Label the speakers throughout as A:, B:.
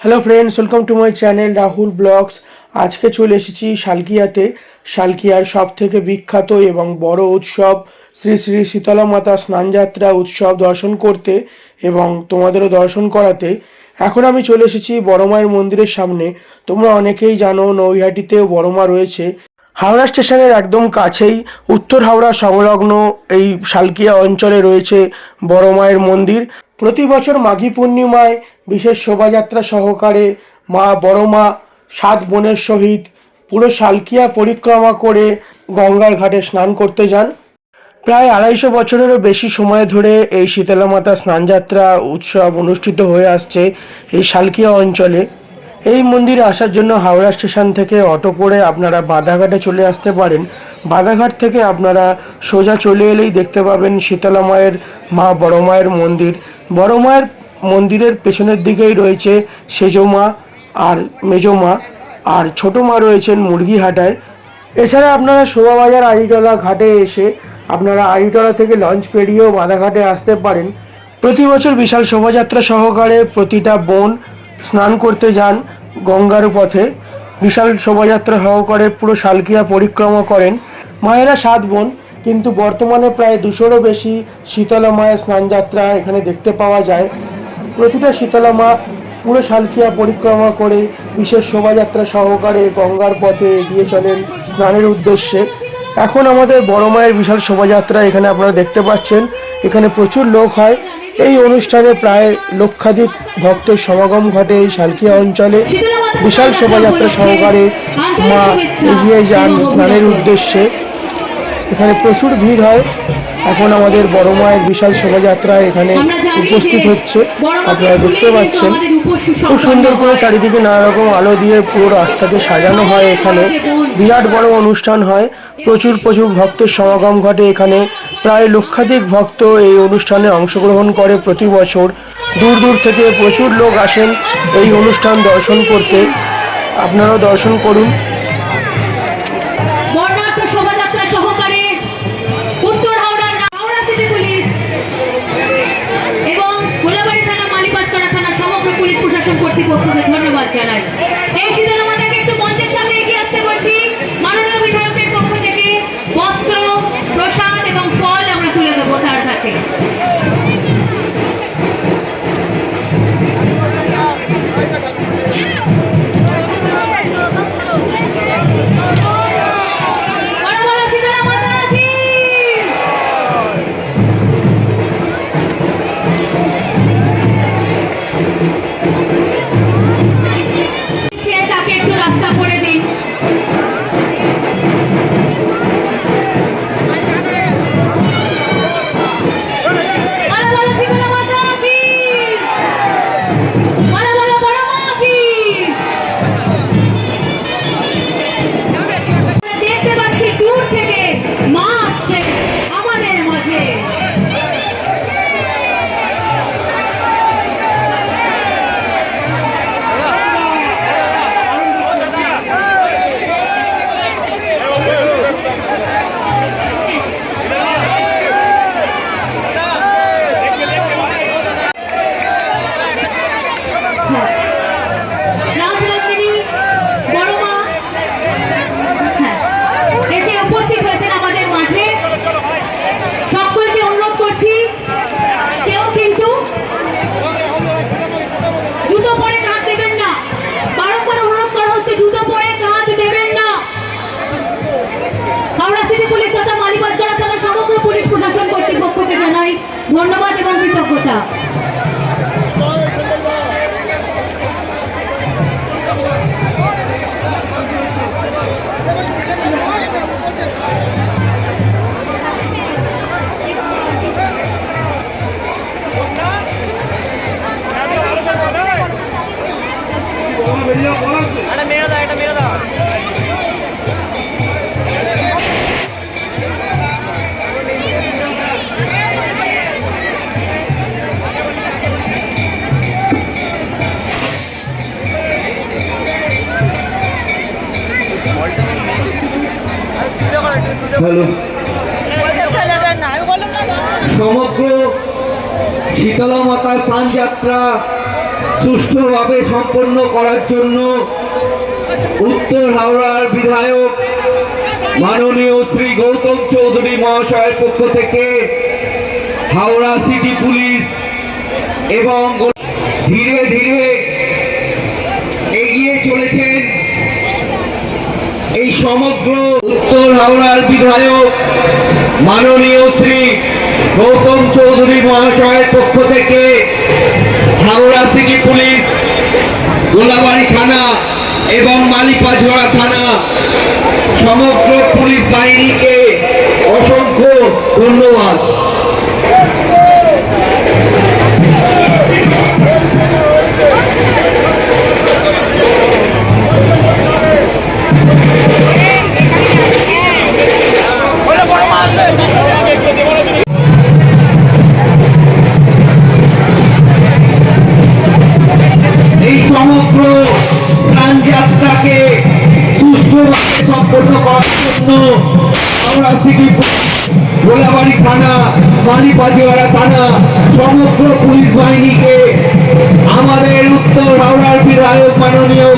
A: Hello friends welcome to my channel Rahul blogs আজকে চলে এসেছি শালকিয়াতে। শালকিয়ার সব থেকে বিখ্যাত এবং বড় উৎসব শ্রী শ্রী শীতলা মাতা স্নানযাত্রা উৎসব দর্শন করতে এবং তোমাদেরও দর্শন করাতে। এখন আমি চলে এসেছি বড় মায়ের মন্দিরের সামনে। তোমরা অনেকেই জানো নৈহাটিতেও বড় মা রয়েছে। হাওড়া স্টেশনের একদম কাছেই উত্তর হাওড়া সংলগ্ন এই শালকিয়া অঞ্চলে রয়েছে বড় মায়ের মন্দির। প্রতি বছর মাঘী পূর্ণিমায় বিশেষ শোভাযাত্রা সহকারে মা বড় মা সাত বোনের সহিত পুরো শালকিয়া পরিক্রমা করে গঙ্গার ঘাটে স্নান করতে যান। প্রায় আড়াইশো বছরেরও বেশি সময় ধরে এই শীতলা মাতা স্নানযাত্রা উৎসব অনুষ্ঠিত হয়ে আসছে এই শালকিয়া অঞ্চলে। এই মন্দিরে আসার জন্য হাওড়া স্টেশন থেকে অটো করে আপনারা বাধাঘাটে চলে আসতে পারেন। বাধাঘাট থেকে আপনারা সোজা চলে এলেই দেখতে পাবেন শীতলা মায়ের, মা বড় মায়ের মন্দির। বড় মায়ের মন্দিরের পেছনের দিকেই রয়েছে সেজো মা আর মেজো মা আর ছোট মা রয়েছেন মুরগিহাটায় এছাড়া আপনারা শোভাবাজার আড়িটলা ঘাটে এসে আপনারা আড়িটলা থেকে লঞ্চ পেরিয়েও বাধাঘাটে আসতে পারেন। প্রতি বছর বিশাল শোভাযাত্রা সহকারে প্রতিটা বোন স্নান করতে যান গঙ্গার পথে। বিশাল শোভাযাত্রা সহকারে পুরো শালকিয়া পরিক্রমা করেন। মায়েরা সাত বোন, কিন্তু বর্তমানে প্রায় দুশোরও বেশি শীতলা মায়ের স্নানযাত্রা এখানে দেখতে পাওয়া যায়। প্রতিটা শীতলা মা পুরো শালকিয়া পরিক্রমা করে বিশেষ শোভাযাত্রা সহকারে গঙ্গার পথে এগিয়ে চলেন স্নানের উদ্দেশ্যে। এখন আমাদের বড় মায়ের বিশাল শোভাযাত্রা এখানে আপনারা দেখতে পাচ্ছেন। এখানে প্রচুর লোক হয়। এই অনুষ্ঠানে প্রায় লক্ষাধিক ভক্তের সমাগম ঘটে এই শালকিয়া অঞ্চলে। বিশাল শোভাযাত্রা সহকারে মা এগিয়ে যান স্নানের উদ্দেশ্যে। এখানে প্রচুর ভিড় হয়। এখন আমাদের বড় মায়ের বিশাল শোভাযাত্রা এখানে উপস্থিত হচ্ছে। আপনারা দেখতে পাচ্ছেন। খুব সুন্দর করে চারিদিকে নানা রকম আলো দিয়ে পুরো রাস্তাকে সাজানো হয় এখানে। বিরাট বড় অনুষ্ঠান হয়। প্রচুর প্রচুর ভক্তের সমাগম ঘটে এখানে। প্রায় লক্ষাধিক ভক্ত এই অনুষ্ঠানে অংশগ্রহণ করে প্রতি বছর। দূর দূর থেকে প্রচুর লোক আসেন এই অনুষ্ঠান দর্শন করতে। আপনারাও দর্শন করুন।
B: শোভাযাত্রা সহকারে শীতলা
C: মাতার প্রাণযাত্রা
B: সুষ্ঠুভাবে সম্পন্ন করার জন্য উত্তর হাওড়ার বিধায়ক মাননীয় শ্রী গৌতম চৌধুরী মহাশয়ের পক্ষ থেকে হাওড়া সিটি পুলিশ এবং ধীরে ধীরে এগিয়ে চলেছেন এই সমগ্র উত্তর হাওড়ার বিধায়ক মাননীয় শ্রী গৌতম চৌধুরী মহাশয়ের পক্ষ থেকে হাওড়া সিটি পুলিশ, গোলাবাড়ি থানা এবং মালিপাঝোড়া থানা সমগ্র পুলিশ বাহিনীকে অসংখ্য ধন্যবাদ। জন্য আমরা সিটি গোলাবাড়ি থানা মালিপাজিওয়াড়া থানা, সমগ্র পুলিশ বাহিনীকে আমাদের উত্তর হাওড়ার বিধায়ক মাননীয়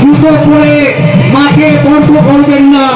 B: জুতো পরে মাঠে বর্ষ করবেন না।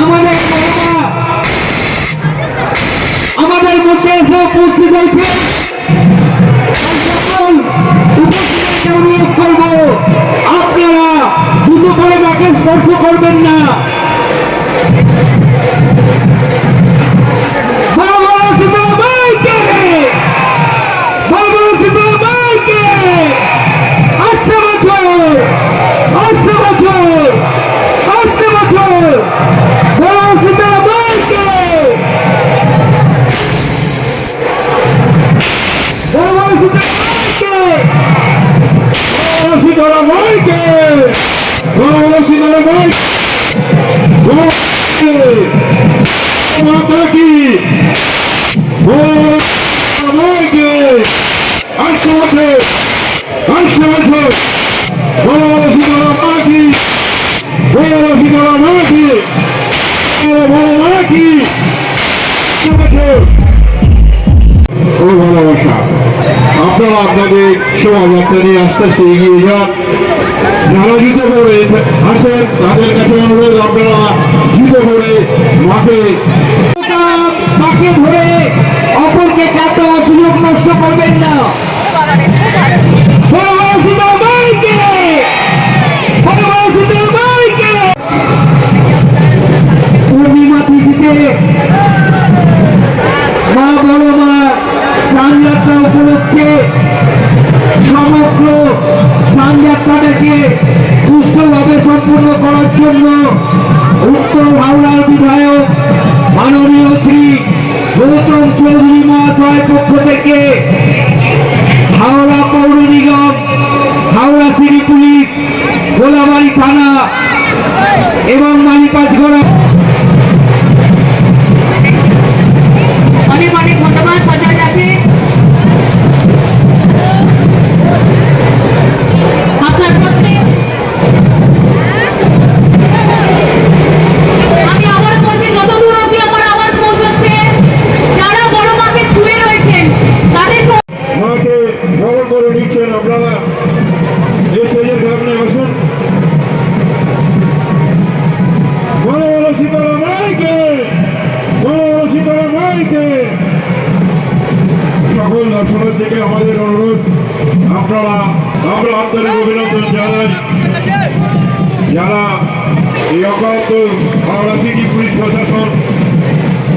B: আমাদের আমাদের মধ্যে এসে উপস্থিত হয়েছে। আপনারা জুতো করে তাকে স্পর্শ করবেন না।
D: আস্তে আস্তে এগিয়ে যান যারা জুতো পরে আসেন তাদের কাছে অনুরোধ আপনারা জুতো পরে মাঠে
B: তাকে ধরে অপরকে কাট সুযোগ নষ্ট করবেন না পূর্ণিমা উপলক্ষে সমগ্র যাত্রাটাকে সুষ্ঠুভাবে সম্পূর্ণ করার জন্য উত্তর হাওড়ার বিধায়ক মাননীয় শ্রী গৌতম চৌধুরী মহাশয়ের পক্ষ থেকে হাওড়া পৌর নিগম, হাওড়া সিটি পুলিশ, গোলাবাড়ি থানা এবং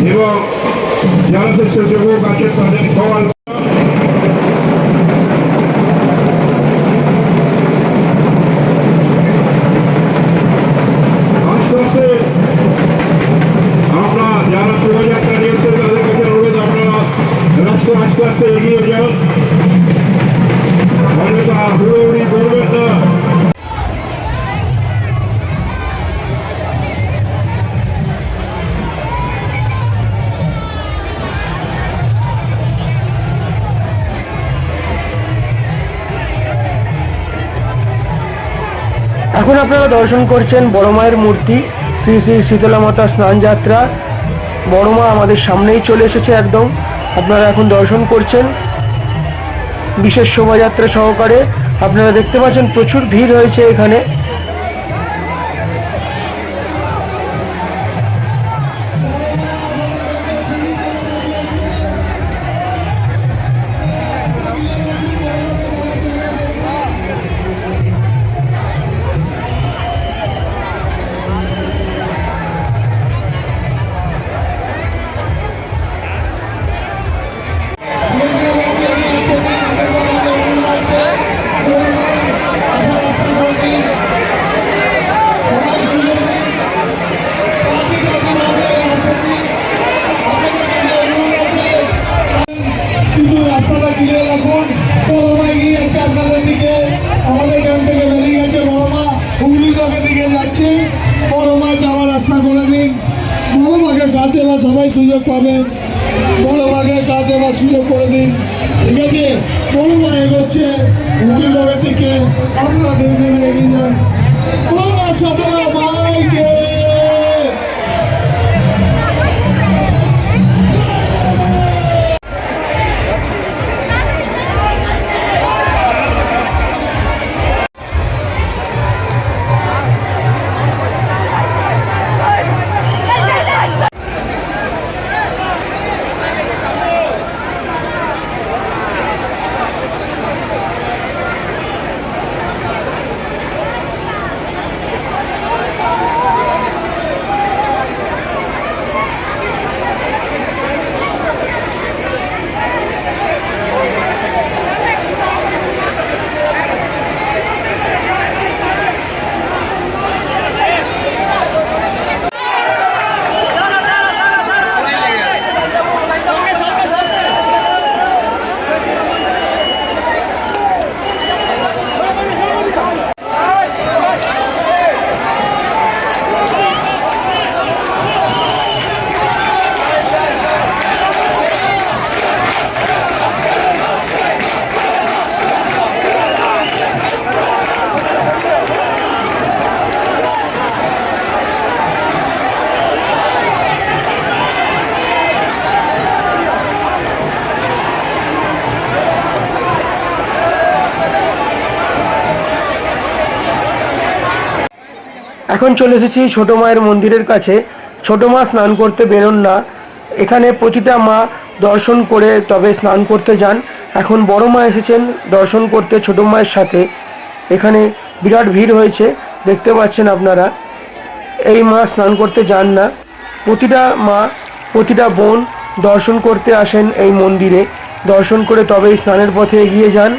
D: এবং যারা যুবক আছে তাদের সবার
A: এখন আপনারা দর্শন করছেন বড় মায়ের মূর্তি, শ্রী শ্রী শীতলা মাতা স্নান যাত্রা। বড় মা আমাদের সামনেই চলে এসেছে একদম। আপনারা এখন দর্শন করছেন বিশেষ শোভাযাত্রা সহকারে। আপনারা দেখতে পাচ্ছেন প্রচুর ভিড় হয়েছে এখানে।
E: বড়মা এগোচ্ছে হুগলি চকের দিকে আপনারা ধীরে ধীরে এগিয়ে যান। বড়মা
A: এখন চলে এসেছি ছোট মায়ের মন্দিরের কাছে। ছোট মা স্নান করতে বেরোন না। এখানে প্রতিটা মা দর্শন করে তবে স্নান করতে যান। এখন বড় মা এসেছেন দর্শন করতে ছোট মায়ের সাথে। এখানে বিরাট ভিড় হয়েছে, দেখতে পাচ্ছেন আপনারা। এই মা স্নান করতে যান না। প্রতিটা মা, প্রতিটা বোন দর্শন করতে আসেন এই মন্দিরে। দর্শন করে তবেই স্নানের পথে এগিয়ে যান।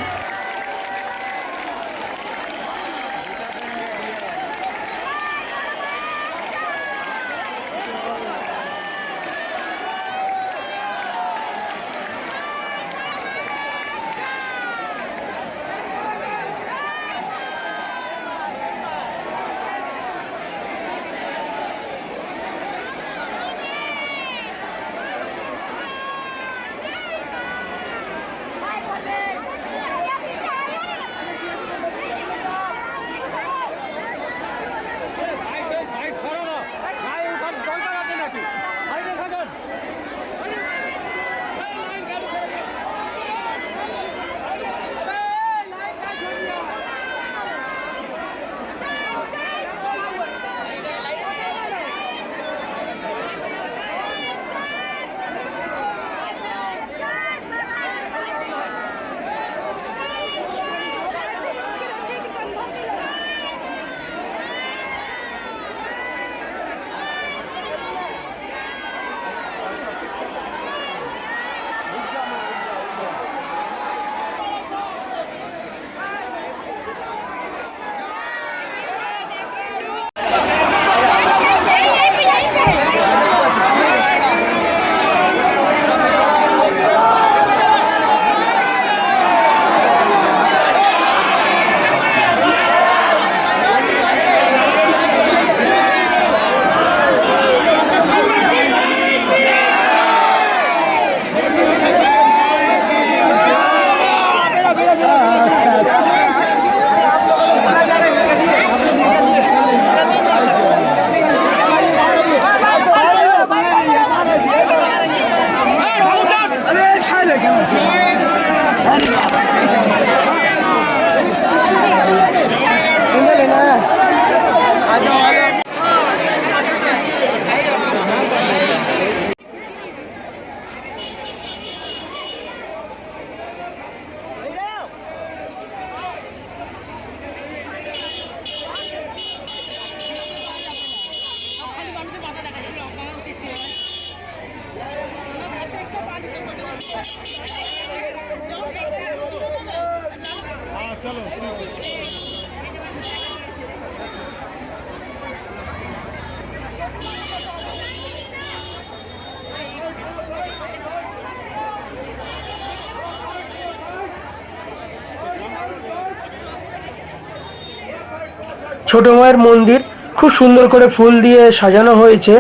A: ছোট মায়ের মন্দির। খুব সুন্দর করে ফুল দিয়ে সাজানো হয়েছে।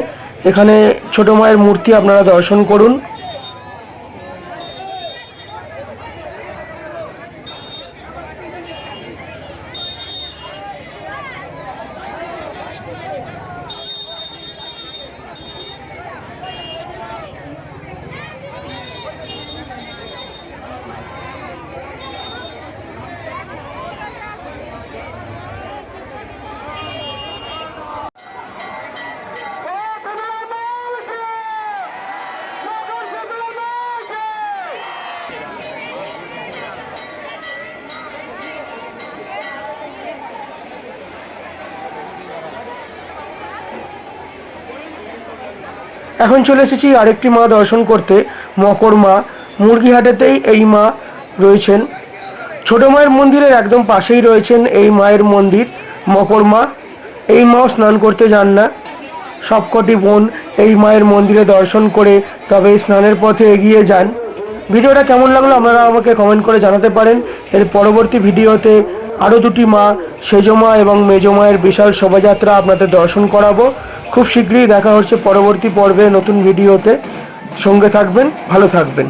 A: এখানে ছোট মায়ের মূর্তি আপনারা দর্শন করুন। এখন চলে এসেছি আরেকটি মা দর্শন করতে। মকর মা, মুরগিহাটেতেই এই মা রয়েছেন। ছোট মায়ের মন্দিরের একদম পাশেই রয়েছেন এই মায়ের মন্দির, মকর মা। এই মাও স্নান করতে যান না। সবকটি বোন এই মায়ের মন্দিরে দর্শন করে তবে স্নানের পথে এগিয়ে যান। ভিডিওটা কেমন লাগল আপনারা আমাকে কমেন্ট করে জানাতে পারেন। এর পরবর্তী ভিডিওতে আরও দুটি মা, সেজমা এবং মেজো মায়ের বিশাল শোভাযাত্রা আপনাদের দর্শন করাবো। খুব শীঘ্রই দেখা হচ্ছে পরবর্তী পর্বে নতুন ভিডিওতে। সঙ্গে থাকবেন ভালো থাকবেন।